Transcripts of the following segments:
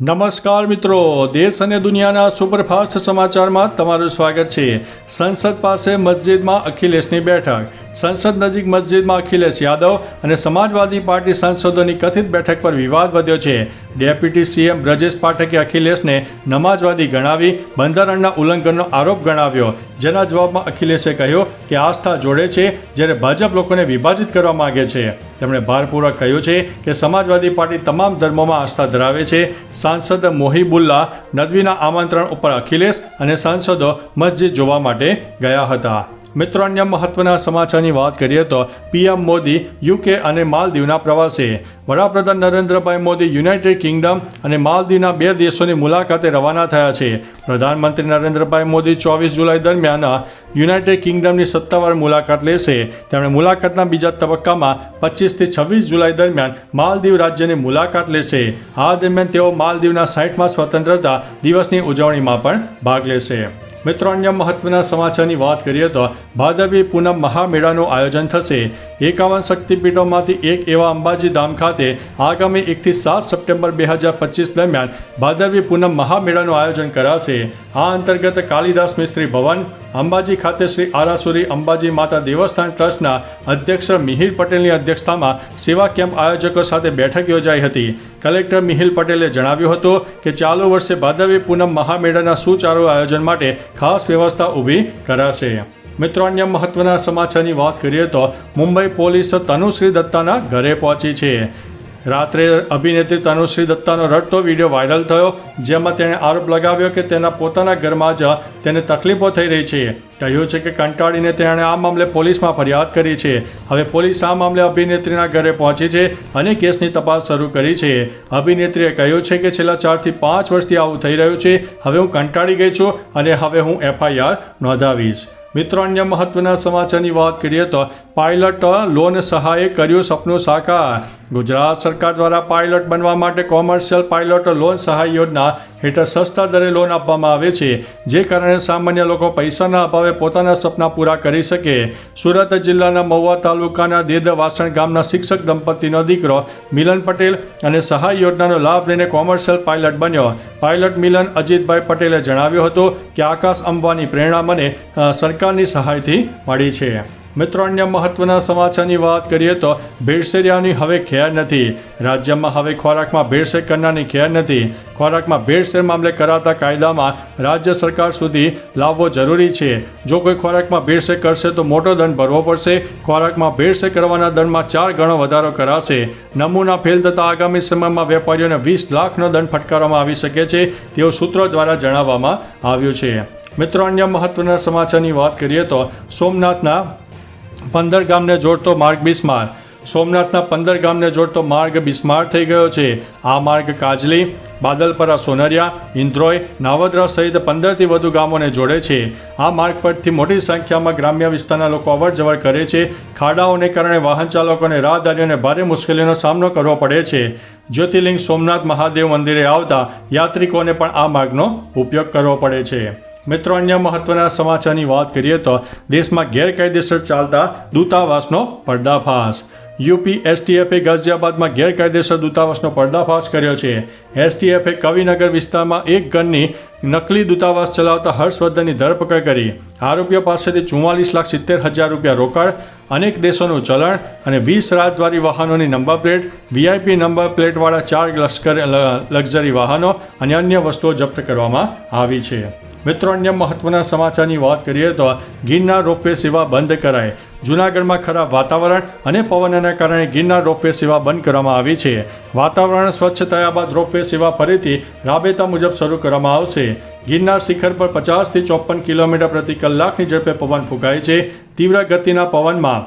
નમસ્કાર મિત્રો, દેશ અને દુનિયાના સુપરફાસ્ટ સમાચારમાં તમારું સ્વાગત છે. સંસદ પાસે મસ્જિદમાં અખિલેશની બેઠક. સંસદ નજીક મસ્જિદમાં અખિલેશ યાદવ અને સમાજવાદી પાર્ટી સાંસદોની કથિત બેઠક પર વિવાદ વધ્યો છે. ડેપ્યુટી સીએમ બ્રજેશ પાઠકે અખિલેશને નમાજવાદી ગણાવી, બંધારણના ઉલ્લંઘનનો આરોપ ગણાવ્યો. જેના જવાબમાં અખિલેશે કહ્યું કે આસ્થા જોડે છે, જ્યારે ભાજપ લોકોને વિભાજિત કરવા માગે છે. તેમણે ભારપૂર્વક કહ્યું છે કે સમાજવાદી પાર્ટી તમામ ધર્મોમાં આસ્થા ધરાવે છે. સાંસદ મોહિબુલ્લા નદવીના આમંત્રણ ઉપર અખિલેશ અને સાંસદો મસ્જિદ જોવા માટે ગયા હતા. મિત્રો, અન્ય મહત્વના સમાચારની વાત કરીએ તો પીએમ મોદી યુકે અને માલદીવના પ્રવાસે. વડાપ્રધાન નરેન્દ્રભાઈ મોદી યુનાઇટેડ કિંગડમ અને માલદીવના બે દેશોની મુલાકાતે રવાના થયા છે. પ્રધાનમંત્રી નરેન્દ્રભાઈ મોદી ચોવીસ જુલાઈ દરમિયાન યુનાઇટેડ કિંગડમની સત્તાવાર મુલાકાત લેશે. તેમણે મુલાકાતના બીજા તબક્કામાં પચીસથી છવ્વીસ જુલાઈ દરમિયાન માલદીવ રાજ્યની મુલાકાત લેશે. આ દરમિયાન તેઓ માલદીવના સાઠમાં સ્વતંત્રતા દિવસની ઉજવણીમાં પણ ભાગ લેશે. મિત્રો અન્ય મહત્વના સમાચારની વાત કરીએ તો ભાદરવી પૂનમ મહામેળાનું આયોજન થશે. એકાવન શક્તિપીઠોમાંથી એક એવા અંબાજી ધામ ખાતે આગામી એકથી સાત સપ્ટેમ્બર બે હજાર પચીસ દરમિયાન ભાદરવી પૂનમ મહામેળાનું આયોજન કરાશે. આ અંતર્ગત કાલિદાસ મિસ્ત્રી ભવન અંબાજી ખાતે શ્રી આરાસુરી અંબાજી માતા દેવસ્થાન ટ્રસ્ટના અધ્યક્ષ મિહિર પટેલની અધ્યક્ષતામાં સેવા કેમ્પ આયોજકો સાથે બેઠક યોજાઈ હતી. કલેક્ટર મિહિલ પટેલે જણાવ્યું હતું કે ચાલુ વર્ષે ભાદરવી પૂનમ મહામેળાના સુચારુ આયોજન માટે ખાસ વ્યવસ્થા ઊભી કરાશે. મિત્રો, અન્ય મહત્વના સમાચારની વાત કરીએ તો મુંબઈ પોલીસ તનુશ્રી દત્તાના ઘરે પહોંચી છે. રાત્રે અભિનેત્રી તનુશ્રી દત્તાનો રડતો વીડિયો વાયરલ થયો, જેમાં તેણે આરોપ લગાવ્યો કે તેના પોતાના ઘરમાં જ તેને તકલીફો થઈ રહી છે. કહ્યું છે કે કંટાળીને તેણે આ મામલે પોલીસમાં ફરિયાદ કરી છે. હવે પોલીસ આ મામલે અભિનેત્રીના ઘરે પહોંચી છે અને કેસની તપાસ શરૂ કરી છે. અભિનેત્રીએ કહ્યું છે કે છેલ્લા ચારથી પાંચ વર્ષથી આવું થઈ રહ્યું છે. હવે હું કંટાળી ગઈ છું અને હવે હું એફઆઈઆર નોંધાવીશ. મિત્રો, અન્ય મહત્વના સમાચારની વાત કરીએ તો પાયલટ લોન સહાયે કર્યું સપનું સાકાર. ગુજરાત સરકાર દ્વારા પાયલોટ બનવા માટે કોમર્શિયલ પાયલટ લોન સહાય યોજના હેઠળ સસ્તા દરે લોન આપવામાં આવે છે, જે કારણે સામાન્ય લોકો પૈસાના અભાવે પોતાના સપના પૂરા કરી શકે. સુરત જિલ્લાના મહુવા તાલુકાના દેદ વાસણ ગામના શિક્ષક દંપતીનો દીકરો મિલન પટેલ અને સહાય યોજનાનો લાભ લઈને કોમર્શિયલ પાયલટ બન્યો. પાયલટ મિલન અજીતભાઈ પટેલે જણાવ્યું હતું કે, આકાશ અંબાની પ્રેરણા મને સરકારની સહાયથી મળી છે. મિત્રો, અન્ય મહત્વના સમાચારની વાત કરીએ તો ભેળસેરિયાની હવે ખેર નથી. રાજ્યમાં હવે ખોરાકમાં ભેળસેળ કરનારની ખેર નથી. ખોરાકમાં ભેળસેળ મામલે કરાતા કાયદામાં રાજ્ય સરકાર સુધી લાવવો જરૂરી છે. જો કોઈ ખોરાકમાં ભેળસેળ કરશે તો મોટો દંડ ભરવો પડશે. ખોરાકમાં ભેળસેળ કરવાના દંડમાં ચાર ગણો વધારો કરાશે. નમૂના ફેલ થતાં આગામી સમયમાં વેપારીઓને વીસ લાખનો દંડ ફટકારવામાં આવી શકે છે તેવું સૂત્રો દ્વારા જણાવવામાં આવ્યું છે. મિત્રો, અન્ય મહત્વના સમાચારની વાત કરીએ તો સોમનાથના પંદર ગામને જોડતો માર્ગ બિસ્માર. સોમનાથના પંદર ગામને જોડતો માર્ગ બિસ્માર થઈ ગયો છે. આ માર્ગ કાજલી, બાદલપરા સોનરિયા, ઇન્દ્રોય, નાવદરા સહિત પંદરથી વધુ ગામોને જોડે છે. આ માર્ગ પરથી મોટી સંખ્યામાં ગ્રામ્ય વિસ્તારના લોકો અવરજવર કરે છે. ખાડાઓને કારણે વાહન ચાલકોને રાહદારીઓને ભારે મુશ્કેલીનો સામનો કરવો પડે છે. જ્યોતિર્લિંગ સોમનાથ મહાદેવ મંદિરે આવતા યાત્રિકોને પણ આ માર્ગનો ઉપયોગ કરવો પડે છે. મિત્રો, અન્ય મહત્વના સમાચારની વાત કરીએ તો દેશમાં ગેરકાયદેસર ચાલતા દૂતાવાસનો પર્દાફાશ. યુપી એસટીએફે ગાઝિયાબાદમાં ગેરકાયદેસર દૂતાવાસનો પર્દાફાશ કર્યો છે. એસટીએફે કવિનગર વિસ્તારમાં એક ગનની નકલી દૂતાવાસ ચલાવતા હર્ષવર્ધનની ધરપકડ કરી. આરોપીઓ પાસેથી ચુમ્માલીસ લાખ સિત્તેર હજાર રૂપિયા રોકડ, અનેક દેશોનું ચલણ અને વીસ રાજદ્વારી વાહનોની નંબર પ્લેટ, વીઆઈપી નંબર પ્લેટવાળા ચાર લશ્કર લક્ઝરી વાહનો અને અન્ય વસ્તુઓ જપ્ત કરવામાં આવી છે. મિત્રો, અન્ય મહત્વના સમાચારની વાત કરીએ તો ગિરના રોપવે સેવા બંધ કરાય જૂનાગઢમાં ખરાબ વાતાવરણ અને પવનના કારણે ગિરના રોપવે સેવા બંધ કરવામાં આવી છે. વાતાવરણ સ્વચ્છ થયા બાદ રોપવે સેવા ફરીથી રાબેતા મુજબ શરૂ કરવામાં આવશે. ગિરના શિખર પર પચાસથી ચોપન કિલોમીટર પ્રતિ કલાકની ઝડપે પવન ફૂંકાય છે. તીવ્ર ગતિના પવનમાં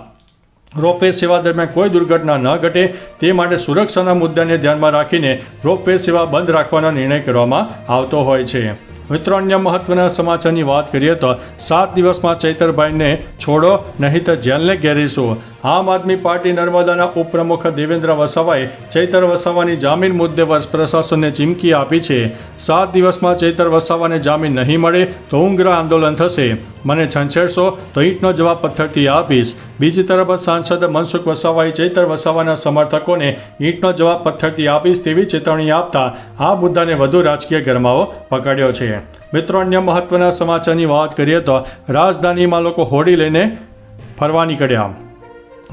રોપવે સેવા દરમિયાન કોઈ દુર્ઘટના ન ઘટે. તે માટે સુરક્ષાના મુદ્દાને ધ્યાનમાં રાખીને રોપવે સેવા બંધ રાખવાનો નિર્ણય કરવામાં આવતો હોય છે. મિત્રો અન્ય મહત્વના સમાચારની વાત કરીએ તો સાત દિવસમાં ચૈતરભાઈને છોડો નહીં તો જેલને ઘેરીશું. આમ આદમી પાર્ટી નર્મદાના ઉપપ્રમુખ દેવેન્દ્ર વસાવાએ ચૈતર વસાવાની જામીન મુદ્દે વર્ષ પ્રશાસનને ચીમકી આપી છે. સાત દિવસમાં ચૈતર વસાવાને જામીન નહીં મળે તો ઉગ્ર આંદોલન થશે. મને છંછેડશો તો ઈંટનો જવાબ પથ્થરથી આપીશ. બીજી તરફ સાંસદ મનસુખ વસાવાએ ચૈતર વસાવાના સમર્થકોને ઈંટનો જવાબ પથ્થરથી આપીશ તેવી ચેતવણી આપતા આ મુદ્દાને વધુ રાજકીય ગરમાવો પકડ્યો છે. મિત્રો, અન્ય મહત્વના સમાચારની વાત કરીએ તો રાજધાનીમાં લોકો હોડી લઈને ફરવા નીકળ્યા.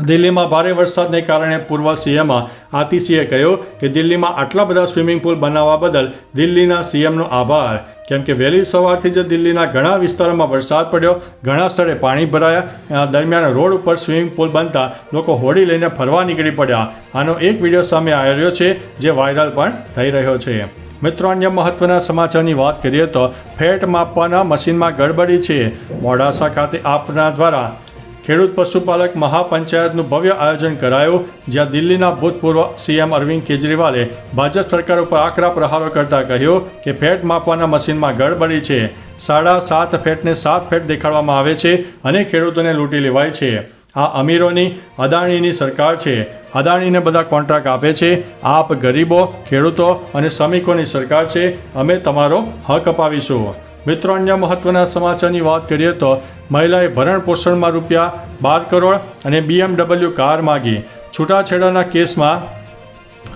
દિલ્હીમાં ભારે વરસાદને કારણે પૂર્વ સીએમમાં આતિશીએ કહ્યું કે દિલ્હીમાં આટલા બધા સ્વિમિંગ પુલ બનાવવા બદલ દિલ્હીના સીએમનો આભાર. કેમ કે વહેલી સવારથી જ દિલ્હીના ઘણા વિસ્તારોમાં વરસાદ પડ્યો, ઘણા સ્થળે પાણી ભરાયા દરમિયાન રોડ ઉપર સ્વિમિંગ પુલ બનતા લોકો હોડી લઈને ફરવા નીકળી પડ્યા. આનો એક વીડિયો સામે આવી રહ્યો છે, જે વાયરલ પણ થઈ રહ્યો છે. મિત્રો, અન્ય મહત્વના સમાચારની વાત કરીએ તો ફેટ માપવાના મશીનમાં ગડબડી છે. મોડાસા ખાતે આપના દ્વારા ખેડૂત પશુપાલક મહાપંચાયતનું ભવ્ય આયોજન કરાયું, જ્યાં દિલ્હીના ભૂતપૂર્વ સીએમ અરવિંદ કેજરીવાલે ભાજપ સરકાર ઉપર આકરા પ્રહારો કરતા કહ્યું કે ફેટ માપવાના મશીનમાં ગડબડી છે. સાડા સાત ફેટને સાત ફેટ દેખાડવામાં આવે છે અને ખેડૂતોને લૂંટી લેવાય છે. આ અમીરોની અદાણીની સરકાર છે. અદાણીને બધા કોન્ટ્રાક્ટ આપે છે. આપ ગરીબો, ખેડૂતો અને શ્રમિકોની સરકાર છે. અમે તમારો હક અપાવીશું. મિત્રો અન્ય મહત્વના સમાચારની વાત કરીએ તો મહિલાએ ભરણ પોષણમાં રૂપિયા બાર કરોડ અને બીએમડબલ્યુ કાર માગી. છૂટાછેડાના કેસમાં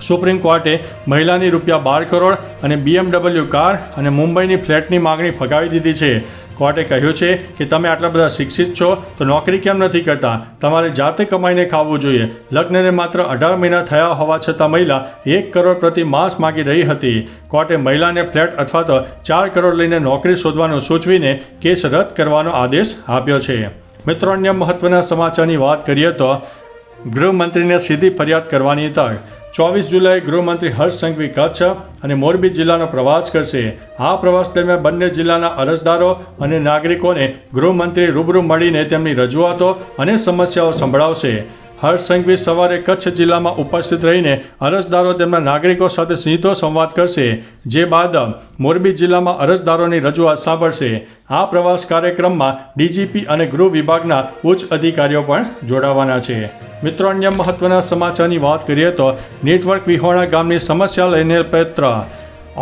સુપ્રીમ કોર્ટે મહિલાની રૂપિયા બાર કરોડ અને બીએમડબલ્યુ કાર અને મુંબઈની ફ્લેટની માગણી ફગાવી દીધી છે. કોર્ટે કહ્યું છે કે તમે આટલા બધા શિક્ષિત છો, તો નોકરી કેમ નથી કરતા? તમારે જાતે કમાઈને ખાવું જોઈએ. લગ્નને માત્ર અઢાર મહિના થયા હોવા છતાં મહિલા એક કરોડ પ્રતિ માસ માગી રહી હતી. કોર્ટે મહિલાને ફ્લેટ અથવા તો ચાર કરોડ લઈને નોકરી શોધવાનું સૂચવીને કેસ રદ કરવાનો આદેશ આપ્યો છે. મિત્રો, અન્ય મહત્વના સમાચારની વાત કરીએ તો ગૃહમંત્રીને સીધી ફરિયાદ કરવાની તક. ચોવીસ જુલાઈ ગૃહમંત્રી હર્ષ સંઘવી કચ્છ અને મોરબી જિલ્લાનો પ્રવાસ કરશે. આ પ્રવાસ દરમિયાન બંને જિલ્લાના અરજદારો અને નાગરિકોને ગૃહમંત્રી રૂબરૂ મળીને તેમની રજૂઆતો અને સમસ્યાઓ સંભળાવશે. હર્ષ સવારે કચ્છ જિલ્લામાં ઉપસ્થિત રહીને અરજદારો તેમના નાગરિકો સાથે સીધો સંવાદ કરશે, જે બાદ મોરબી જિલ્લામાં અરજદારોની રજૂઆત સાંભળશે. આ પ્રવાસ કાર્યક્રમમાં ડીજીપી અને ગૃહ વિભાગના ઉચ્ચ અધિકારીઓ પણ જોડાવાના છે. મિત્રો, અન્ય મહત્વના સમાચારની વાત કરીએ તો નેટવર્ક વિહોણા ગામની સમસ્યા લઈને પત્ર.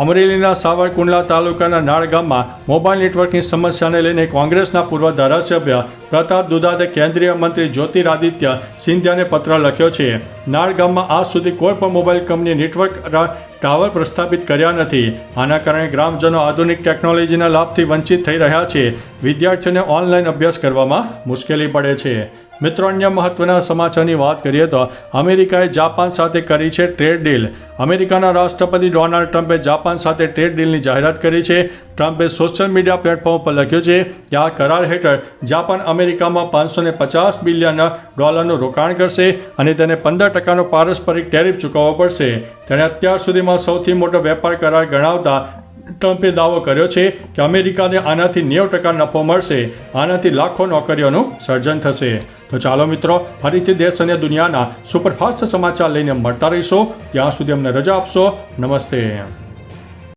અમરેલીના સાવરકુંડલા તાલુકાના નાળ ગામમાં મોબાઈલ નેટવર્કની સમસ્યાને લઈને કોંગ્રેસના પૂર્વ ધારાસભ્ય પ્રતાપ દુદાદે કેન્દ્રીય મંત્રી જ્યોતિરાદિત્ય સિંધિયાને પત્ર લખ્યો છે, નાળ ગામમાં આજ સુધી કોઈ પણ મોબાઈલ કંપની નેટવર્ક ટાવર પ્રસ્થાપિત કર્યા નથી. આના કારણે ગ્રામજનો આધુનિક ટેકનોલોજીના લાભથી વંચિત થઈ રહ્યા છે. વિદ્યાર્થીઓને ઓનલાઈન અભ્યાસ કરવામાં મુશ્કેલી પડે છે. મિત્રો, અન્ય મહત્વના સમાચારની વાત કરીએ તો અમેરિકાએ જાપાન સાથે કરી છે ટ્રેડ ડીલ. અમેરિકાના રાષ્ટ્રપતિ ડોનાલ્ડ ટ્રમ્પે જાપાન સાથે ટ્રેડ ડીલની જાહેરાત કરી છે. ટ્રમ્પે સોશિયલ મીડિયા પ્લેટફોર્મ પર લખ્યું છે કે આ કરાર હેઠળ જાપાન અમેરિકામાં પાંચસો ને પચાસ બિલિયન ડોલરનું રોકાણ કરશે અને તેને પંદર ટકાનો પારસ્પરિક ટેરિફ ચૂકવવો પડશે. તેણે અત્યાર સુધીમાં સૌથી મોટો વેપાર કરાર ગણાવતા ટ્રમ્પે દાવો કર્યો છે કે અમેરિકાને આનાથી નેવું ટકા નફો મળશે, આનાથી લાખો નોકરીઓનું સર્જન થશે. તો ચાલો મિત્રો, ફરીથી દેશ અને દુનિયાના સુપરફાસ્ટ સમાચાર લઈને મળતા રહીશો. ત્યાં સુધી અમને રજા આપશો. નમસ્તે.